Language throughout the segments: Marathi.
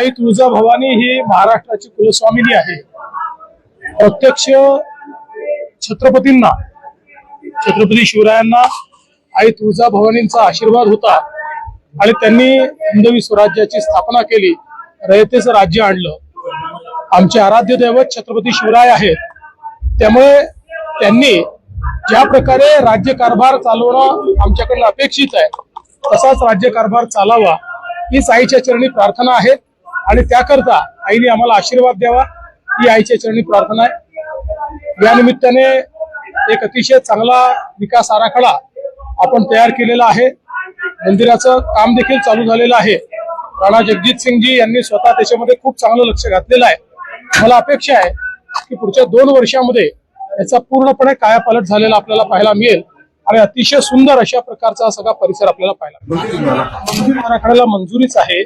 आई तुळजाभवानी ही महाराष्ट्राची कुलस्वामिनी आहे. प्रत्यक्ष छत्रपतींना छत्रपती शिवरायांना आई तुळजाभवानींचा आशीर्वाद होता आणि त्यांनी हिंदवी स्वराज्याची स्थापना केली रयतेचं राज्य आणलं. आमचे आराध्य दैवत छत्रपती शिवराय आहेत. त्यामुळे त्यांनी ज्या प्रकारे राज्यकारभार चालवणं आमच्याकडनं अपेक्षित आहे तसाच राज्यकारभार चालावा हीच आईच्या चरणी प्रार्थना आहे. आणि त्याकरता आईने आम्हाला आशीर्वाद द्यावा ही आईच्या चरणी प्रार्थना आहे. या निमित्ताने एक अतिशय चांगला विकास आराखडा आपण तयार केलेला आहे. मंदिराचं काम देखील चालू झालेलं आहे. राणा जगजित सिंगजी यांनी स्वतः त्याच्यामध्ये खूप चांगलं लक्ष घातलेलं आहे. मला अपेक्षा आहे की पुढच्या दोन वर्षामध्ये याचा पूर्णपणे कायापालट झालेला आपल्याला पाहायला मिळेल आणि अतिशय सुंदर अशा प्रकारचा सगळा परिसर आपल्याला पाहायला मिळेल. मंदिर आराखड्याला मंजुरीच आहे.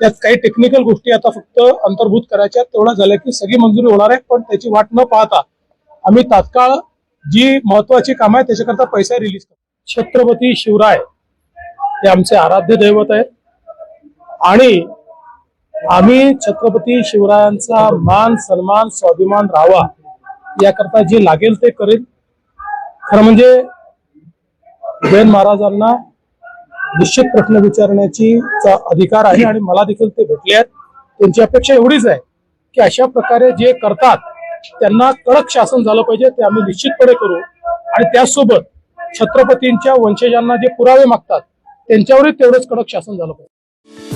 त्यात काही टेक्निकल गोष्टी आता फक्त अंतर्भूत करायच्या तेवढा झाल्या की सगळी मंजुरी होणार आहे पण त्याची वाट न पाहता आम्ही तात्काळ जी महत्वाची कामं आहेत त्याच्याकरता पैसा रिलीज करतो. छत्रपती शिवराय हे आमचे आराध्य दैवत आहेत. आणि आम्ही छत्रपती शिवरायांचा मान सन्मान स्वाभिमान राहावा याकरता जे लागेल ते करेल. खरं म्हणजे जैन महाराजांना निश्चित प्रश्न विचारण्याची अधिकार आहे आणि मला देखील ते भेटले आहेत. त्यांची अपेक्षा एवढीच आहे की अशा प्रकारे जे करतात त्यांना कडक शासन झालं पाहिजे ते आम्ही निश्चितपणे करू. आणि त्यासोबत छत्रपतींच्या वंशजांना जे पुरावे मागतात त्यांच्यावरही तेवढंच कडक शासन झालं पाहिजे.